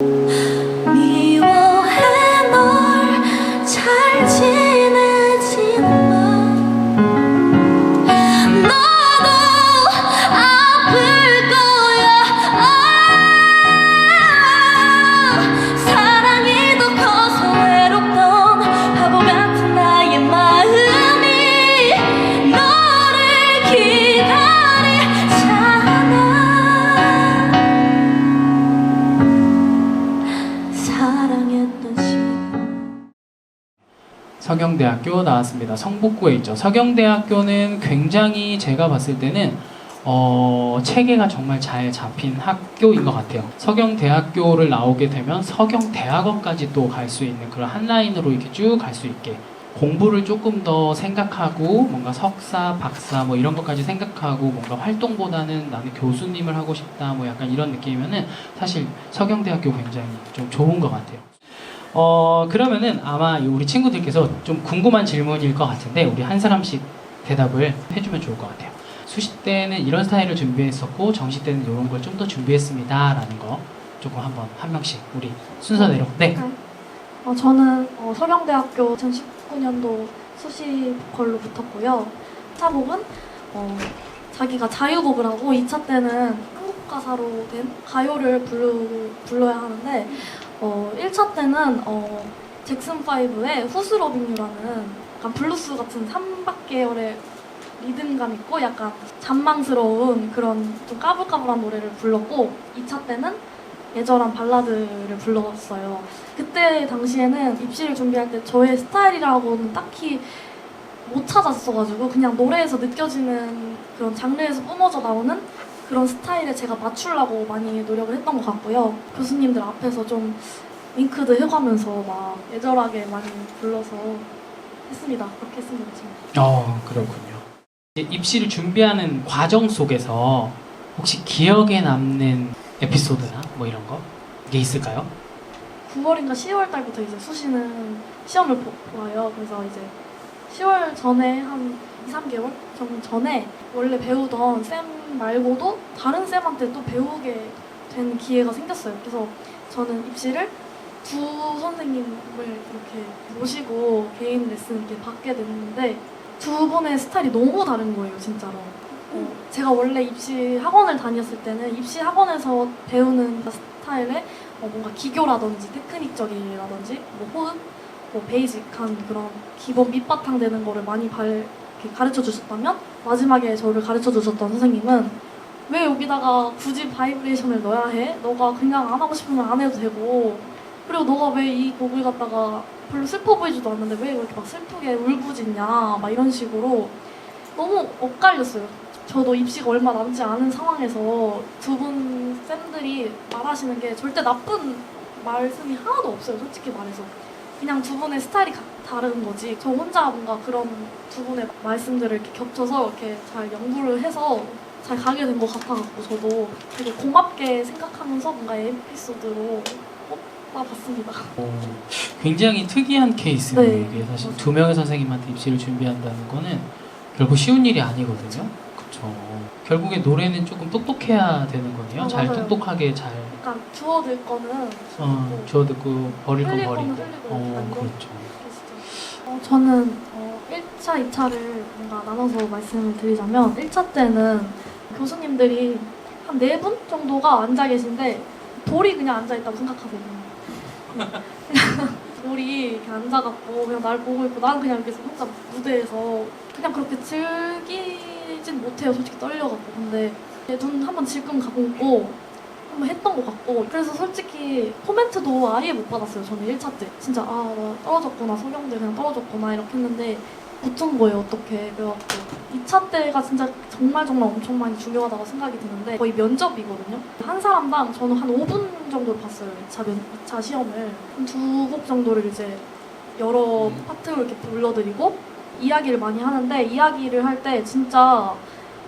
미 서경대학교 나왔습니다. 성북구에 있죠. 서경대학교는 굉장히 제가 봤을 때는 어, 체계가 정말 잘 잡힌 학교인 것 같아요. 서경대학교를 나오게 되면 서경대학원까지 또 갈 수 있는 그런 한 라인으로 이렇게 쭉 갈 수 있게 공부를 조금 더 생각하고 뭔가 석사, 박사 뭐 이런 것까지 생각하고 뭔가 활동보다는 나는 교수님을 하고 싶다 뭐 약간 이런 느낌이면은 사실 서경대학교 굉장히 좀 좋은 것 같아요. 어 그러면은 아마 우리 친구들께서 좀 궁금한 질문일 것 같은데 우리 한 사람씩 대답을 해주면 좋을 것 같아요. 수시 때는 이런 스타일을 준비했었고 정시 때는 이런 걸 좀 더 준비했습니다라는 거 조금 한번 한 명씩 우리 순서대로 네. 어, 저는 어, 서경대학교 2019년도 수시 보컬로 붙었고요. 차곡은 어, 자기가 자유곡을 하고 2차 때는 한국 가사로 된 가요를 부르, 불러야 하는데 어, 1차 때는 어, 잭슨 5의 후스 러빙유라는 약간 블루스 같은 3박 계열의 리듬감 있고 약간 잔망스러운 그런 좀 까불까불한 노래를 불렀고 2차 때는 예절한 발라드를 불렀어요. 그때 당시에는 입시를 준비할 때 저의 스타일이라고는 딱히 못 찾았어가지고 그냥 노래에서 느껴지는 그런 장르에서 뿜어져 나오는 그런 스타일에 제가 맞추려고 많이 노력을 했던 것 같고요. 교수님들 앞에서 좀 윙크도 해가면서 막 예절하게 많이 불러서 했습니다. 그렇게 했습니다. 지금. 어 그렇군요. 이제 입시를 준비하는 과정 속에서 혹시 기억에 남는 에피소드나 뭐 이런 거 이게 있을까요? 9월인가 10월 달부터 이제 수시는 시험을 보, 보아요. 그래서 이제 10월 전에 한 2, 3개월 정도 전에 원래 배우던 쌤 말고도 다른 쌤한테 또 배우게 된 기회가 생겼어요. 그래서 저는 입시를 두 선생님을 이렇게 모시고 개인 레슨 이렇게 받게 됐는데 두 분의 스타일이 너무 다른 거예요, 진짜로. 어, 제가 원래 입시 학원을 다녔을 때는 입시 학원에서 배우는 스타일의 어, 뭔가 기교라든지 테크닉적이라든지 뭐 호흡, 뭐 베이직한 그런 기본 밑바탕 되는 거를 많이 발, 가르쳐 주셨다면 마지막에 저를 가르쳐 주셨던 선생님은 왜 여기다가 굳이 바이브레이션을 넣어야 해? 너가 그냥 안 하고 싶으면 안 해도 되고 그리고 너가 왜 이 곡을 갖다가 별로 슬퍼 보이지도 않는데 왜 이렇게 막 슬프게 울부짖냐 막 이런 식으로 너무 엇갈렸어요. 저도 입시가 얼마 남지 않은 상황에서 두 분 쌤들이 말하시는 게 절대 나쁜 말씀이 하나도 없어요. 솔직히 말해서. 그냥 두 분의 스타일이 가- 다른 거지. 저 혼자 뭔가 그런 두 분의 말씀들을 이렇게 겹쳐서 이렇게 잘 연구를 해서 잘 가게 된 것 같아갖고 저도 되게 고맙게 생각하면서 뭔가 에피소드로 뽑아봤습니다. 어, 굉장히 특이한 케이스예요. 네. 이게 사실 맞아요. 두 명의 선생님한테 입시를 준비한다는 거는 결국 쉬운 일이 아니거든요. 그렇죠. 결국에 노래는 조금 똑똑해야 되는 거네요. 아, 잘 맞아요. 똑똑하게 잘 약간 주워들 거는 어, 주워 듣고 버릴 건 흘릴 버리고. 거는 흘리고 어, 그렇죠. 어, 저는 어, 1차, 2차를 뭔가 나눠서 말씀을 드리자면 1차 때는 교수님들이 한네분 정도가 앉아 계신데 돌이 그냥 앉아 있다고 생각하세요. 그냥 돌이 이렇게 앉아갖고 그냥 날 보고 있고 나는 그냥 여기서 혼자 무대에서 그냥 그렇게 즐기진 못해요. 솔직히 떨려갖고 근데 눈 한번 질끈 감고 한번 했던 것 같고 그래서 솔직히 코멘트도 아예 못 받았어요 저는 1차 때. 진짜 아 나 떨어졌구나 서경대 그냥 떨어졌구나 이렇게 했는데 붙은 거예요 어떻게 그래갖고. 2차 때가 진짜 정말 정말 엄청 많이 중요하다고 생각이 드는데 거의 면접이거든요. 한 사람당 저는 한 5분 정도를 봤어요 2차, 면, 2차 시험을. 두 곡 정도를 이제 여러 음. 파트로 이렇게 불러드리고 이야기를 많이 하는데 이야기를 할 때 진짜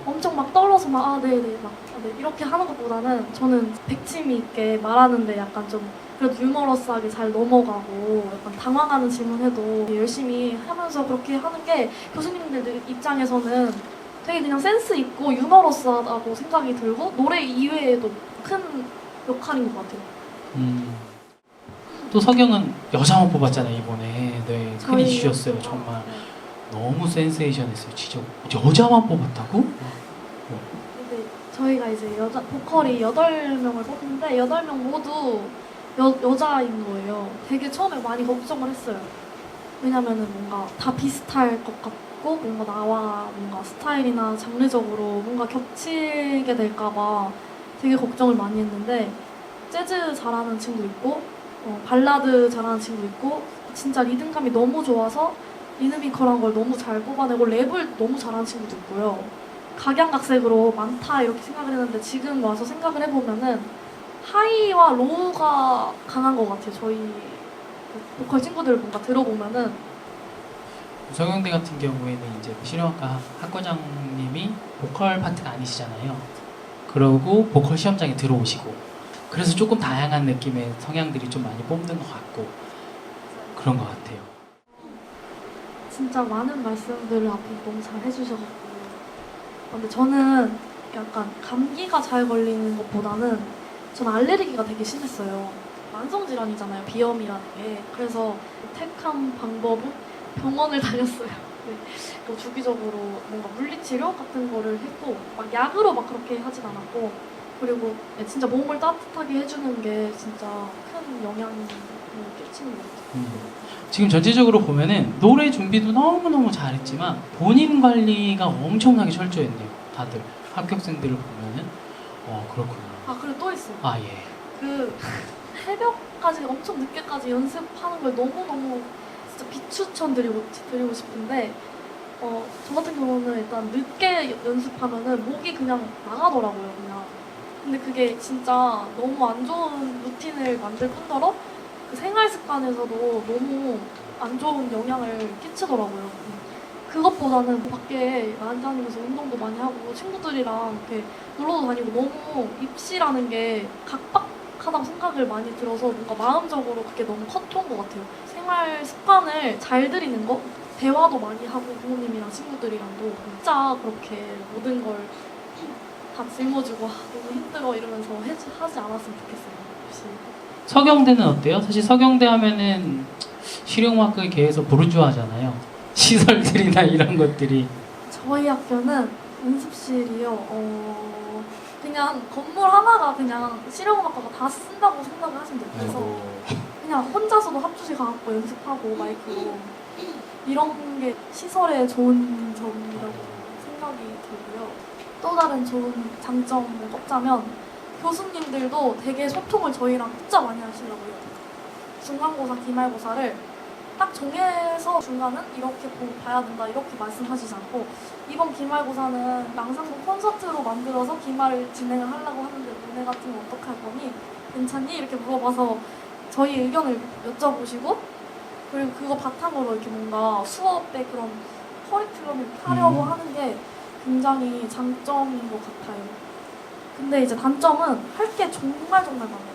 엄청 막 떨어서 막 아 네네 막 아, 네, 이렇게 하는 것보다는 저는 백침이 있게 말하는데 약간 좀 그래도 유머러스하게 잘 넘어가고 약간 당황하는 질문해도 열심히 하면서 그렇게 하는 게 교수님들 입장에서는 되게 그냥 센스 있고 유머러스하다고 생각이 들고 노래 이외에도 큰 역할인 것 같아요. 음, 또 서경은 여자만 뽑았잖아요 이번에. 네, 큰 저희 이슈였어요 네. 정말. 너무 센세이션했어요. 진짜 여자만 뽑았다고? 근데 저희가 이제 여자 보컬이 8명을 뽑는데 8명 모두 여, 여자인 거예요. 되게 처음에 많이 걱정을 했어요. 왜냐면은 뭔가 다 비슷할 것 같고 뭔가 나와 뭔가 스타일이나 장르적으로 뭔가 겹치게 될까봐 되게 걱정을 많이 했는데 재즈 잘하는 친구 있고 어, 발라드 잘하는 친구 있고 진짜 리듬감이 너무 좋아서 리드미컬한 걸 너무 잘 뽑아내고 랩을 너무 잘하는 친구도 있고요. 각양각색으로 많다 이렇게 생각을 했는데 지금 와서 생각을 해보면은 하이와 로우가 강한 것 같아요. 저희 그 보컬 친구들 뭔가 들어보면은 서경대 같은 경우에는 이제 실용학과 학과장님이 보컬 파트가 아니시잖아요. 그러고 보컬 시험장에 들어오시고 그래서 조금 다양한 느낌의 성향들이 좀 많이 뽑는 것 같고 그런 것 같아요. 진짜 많은 말씀들을 앞에 너무 잘 해주셔가지고 근데 저는 약간 감기가 잘 걸리는 것보다는 저는 알레르기가 되게 심했어요. 만성 질환이잖아요. 비염이라는 게. 그래서 택한 방법은 병원을 다녔어요. 네. 뭐 주기적으로 뭔가 물리치료 같은 거를 했고 막 약으로 막 그렇게 하진 않았고 그리고 네, 진짜 몸을 따뜻하게 해주는 게 진짜 큰. 음. 지금 전체적으로 보면은 노래 준비도 너무너무 잘했지만 본인 관리가 엄청나게 철저했네요. 다들 합격생들을 보면은 어 그렇구나. 아 그리고 또 있어요. 아 예. 그 새벽까지 엄청 늦게까지 연습하는 걸 너무너무 진짜 비추천 드리고, 드리고 싶은데 어, 저 같은 경우는 일단 늦게 연습하면은 목이 그냥 나가더라고요 그냥 근데 그게 진짜 너무 안 좋은 루틴을 만들 뿐더러 그 생활 습관에서도 너무 안 좋은 영향을 끼치더라고요 그것보다는 밖에 많이 다니면서 운동도 많이 하고 친구들이랑 이렇게 놀러도 다니고 너무 입시라는 게 각박하다고 생각을 많이 들어서 뭔가 마음적으로 그게 너무 커트온 것 같아요. 생활 습관을 잘 들이는 거, 대화도 많이 하고 부모님이랑 친구들이랑도 진짜 그렇게 모든 걸 다 짊어지고 아, 너무 힘들어 이러면서 해, 하지 않았으면 좋겠어요. 혹시 서경대는 어때요? 사실 서경대 하면은 실용음악을 계에서 부르주아잖아요. 시설들이나 이런 것들이 저희 학교는 연습실이요. 어, 그냥 건물 하나가 그냥 실용음악과가 다 쓴다고 생각을 하시면 돼요. 그래서 그냥 혼자서도 합주실 가갖고 연습하고 마이크로 이런 게 시설의 좋은 점이라고 생각이 들고요. 또 다른 좋은 장점을 꼽자면 교수님들도 되게 소통을 저희랑 진짜 많이 하시더라고요. 중간고사, 기말고사를 딱 정해서 중간은 이렇게 보- 봐야 된다 이렇게 말씀하시지 않고 이번 기말고사는 낭상곡 콘서트로 만들어서 기말을 진행을 하려고 하는데 너네 같은 거 어떻게 할 거니? 괜찮니? 이렇게 물어봐서 저희 의견을 여쭤보시고 그리고 그거 바탕으로 이렇게 뭔가 수업의 그런 커리큘럼을 하려고 음. 하는 게 굉장히 장점인 것 같아요. 근데 이제 단점은 할 게 정말 정말 많아요.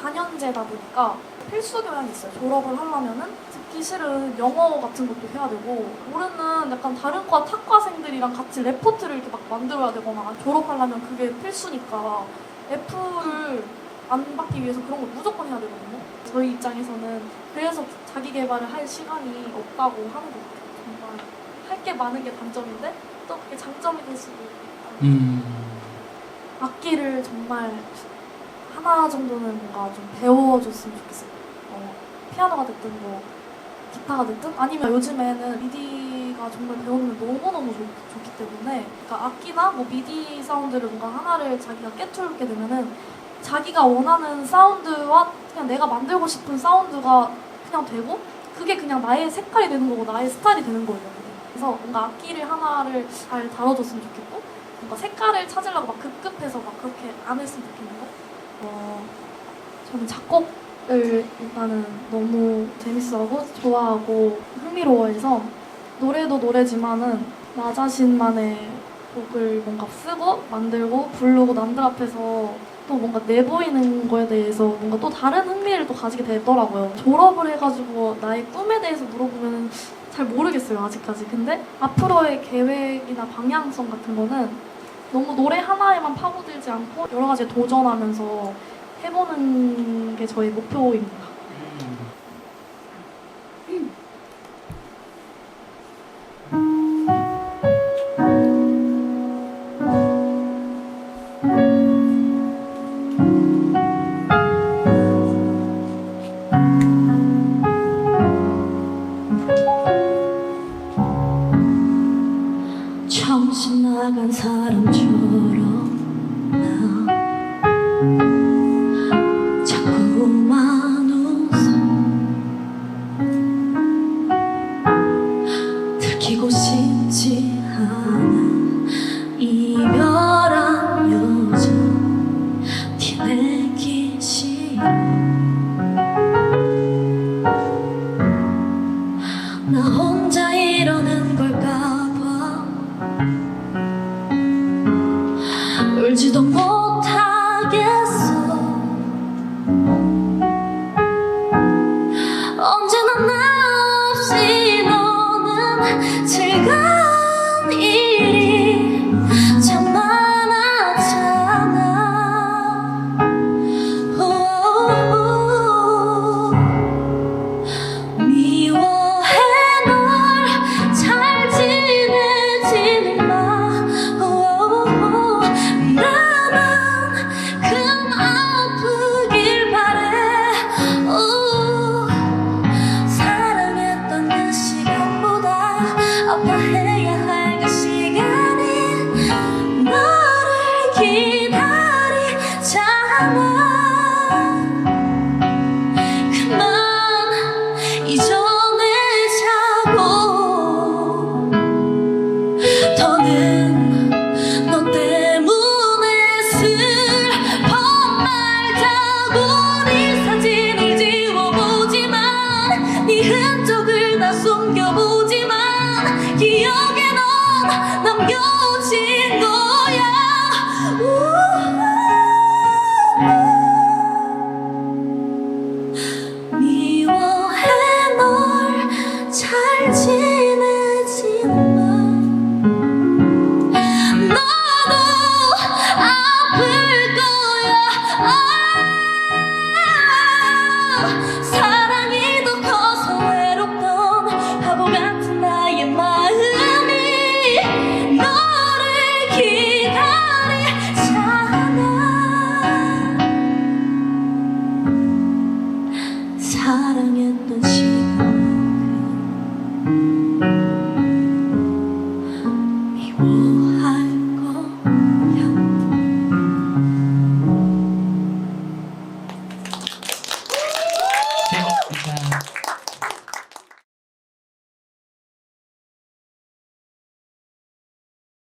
4년제다 보니까 필수 교양이 있어요. 졸업을 하려면은 듣기 싫은 영어 같은 것도 해야 되고 모르는 약간 다른 과 탁과생들이랑 같이 레포트를 이렇게 막 만들어야 되거나 졸업하려면 그게 필수니까 F를 안 받기 위해서 그런 걸 무조건 해야 되거든요. 저희 입장에서는 그래서 자기 개발을 할 시간이 없다고 하는 것 같아요. 정말 할 게 많은 게 단점인데 또 그게 장점이 될 수도 있다. 음, 악기를 정말 하나 정도는 뭔가 좀 배워줬으면 좋겠어요. 어, 피아노가 됐든 뭐 기타가 됐든 아니면 요즘에는 미디가 정말 배우면 너무너무 좋, 좋기 때문에 그러니까 악기나 뭐 미디 사운드를 뭔가 하나를 자기가 깨뚫게 되면은 자기가 원하는 사운드와 그냥 내가 만들고 싶은 사운드가 그냥 되고 그게 그냥 나의 색깔이 되는 거고 나의 스타일이 되는 거예요. 그래서 뭔가 악기를 하나를 잘 다뤄줬으면 좋겠고 뭔가 색깔을 찾으려고 막 급급해서 막 그렇게 안 했으면 좋겠는 거. 어, 저는 작곡을 일단은 너무 재밌어하고 좋아하고 흥미로워해서 노래도 노래지만은 나 자신만의 곡을 뭔가 쓰고 만들고 부르고 남들 앞에서 또 뭔가 내보이는 거에 대해서 뭔가 또 다른 흥미를 또 가지게 되더라고요. 졸업을 해가지고 나의 꿈에 대해서 물어보면 잘 모르겠어요 아직까지. 근데 앞으로의 계획이나 방향성 같은 거는 너무 노래 하나에만 파고들지 않고 여러 가지 도전하면서 해보는 게 저의 목표입니다. 사랑한 사람 즐거운 일이 참많 잖아？미워해 널 잘 지내지는 마 오오오 나만 그 아프길 바래 day